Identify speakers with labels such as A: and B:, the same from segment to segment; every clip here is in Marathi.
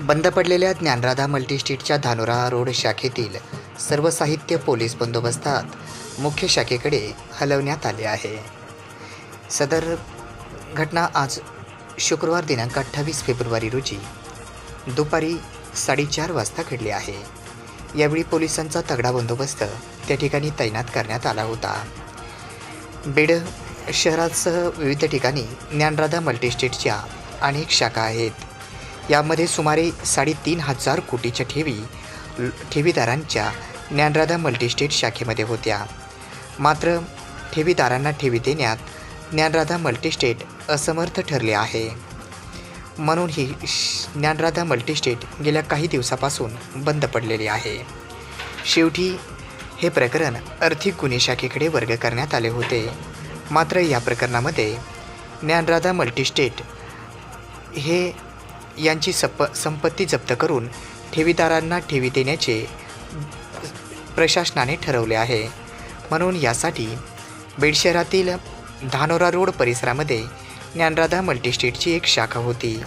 A: बंद पडलेल्या ज्ञानराधा मल्टीस्ट्रीटच्या धानोरा रोड शाखेतील सर्व साहित्य पोलीस बंदोबस्तात मुख्य शाखेकडे हलवण्यात आले आहे. सदर घटना आज शुक्रवार दिनांक अठ्ठावीस फेब्रुवारी रोजी दुपारी साडेचार वाजता घडली आहे. यावेळी पोलिसांचा तगडा बंदोबस्त त्या ठिकाणी तैनात करण्यात आला होता. बीड शहरासह विविध ठिकाणी ज्ञानराधा मल्टीस्टेटच्या अनेक शाखा आहेत. यामध्ये सुमारे साडेतीन हजार कोटीच्या ठेवी ठेवीदारांच्या ज्ञानराधा मल्टीस्टेट शाखेमध्ये होत्या. मात्र ठेवीदारांना ठेवी देण्यात ज्ञानराधा मल्टीस्टेट असमर्थ ठरले आहे. म्हणून ही ज्ञानराधा मल्टीस्टेट गेल्या काही दिवसापासून बंद पडलेली आहे. शेवटी हे प्रकरण आर्थिक गुन्हे शाखेकडे वर्ग करण्यात आले होते. मात्र या प्रकरणामध्ये ज्ञानराधा मल्टीस्टेट हे यांची सप संपत्ती जप्त करून ठेवीदारांना ठेवी देण्याचे प्रशासनाने ठरवले आहे. म्हणून यासाठी बीड शहरातील धानोरा रोड परिसरामध्ये ज्ञानराधा मल्टीस्टेटची एक शाखा होती.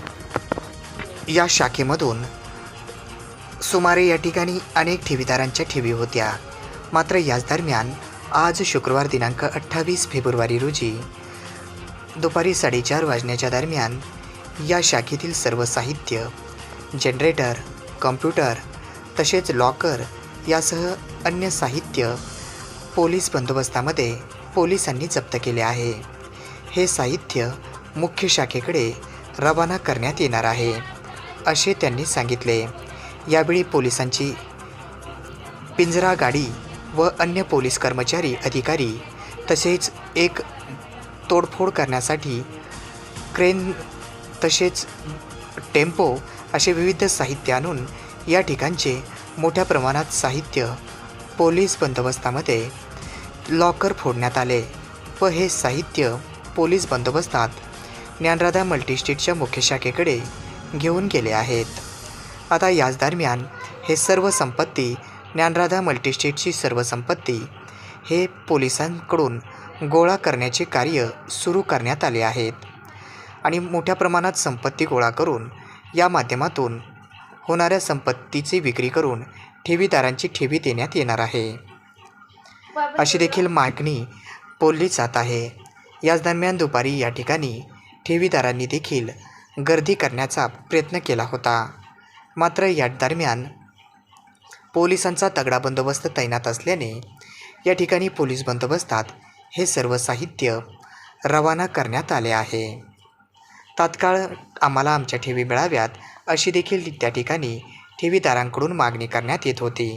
A: या शाखेमधून सुमारे या ठिकाणी अनेक ठेवीदारांच्या ठेवी होत्या. मात्र याच दरम्यान आज शुक्रवार दिनांक अठ्ठावीस फेब्रुवारी रोजी दुपारी साडेचार वाजण्याच्या दरम्यान या शाखेतील सर्व साहित्य जनरेटर कम्प्युटर तसेच लॉकर यासह अन्य साहित्य पोलीस बंदोबस्तामध्ये पोलिसांनी जप्त केले आहे. हे साहित्य मुख्य शाखेकडे रवाना करण्यात येणार आहे असे त्यांनी सांगितले. यावेळी पोलिसांची पिंजरा गाडी व अन्य पोलीस कर्मचारी अधिकारी तसेच एक तोडफोड करण्यासाठी क्रेन तसेच टेम्पो असे विविध साहित्य आणून या ठिकाणचे मोठ्या प्रमाणात साहित्य पोलीस बंदोबस्तामध्ये लॉकर फोडण्यात आले व हे साहित्य पोलीस बंदोबस्तात ज्ञानराधा मल्टीस्टेटच्या मुख्य शाखेकडे घेऊन गेले आहेत. आता याच दरम्यान हे सर्व संपत्ती ज्ञानराधा मल्टीस्टेटची सर्व संपत्ती हे पोलिसांकडून गोळा करण्याचे कार्य सुरू करण्यात आले आहेत. आणि मोठ्या प्रमाणात संपत्ती गोळा करून या माध्यमातून होणाऱ्या संपत्तीची विक्री करून ठेवीदारांची ठेवी देण्यात येणार आहे. अशी देखील मागणी बोलली जात आहे. याच दरम्यान दुपारी या ठिकाणी ठेवीदारांनी देखील गर्दी करण्याचा प्रयत्न केला होता. मात्र या दरम्यान पोलिसांचा तगडा बंदोबस्त तैनात असल्याने या ठिकाणी पोलीस बंदोबस्तात हे सर्व साहित्य रवाना करण्यात आले आहे. तात्काळ आम्हाला आमच्या ठेवी मिळाव्यात अशी देखील त्या ठिकाणी ठेवीदारांकडून मागणी करण्यात येत होती.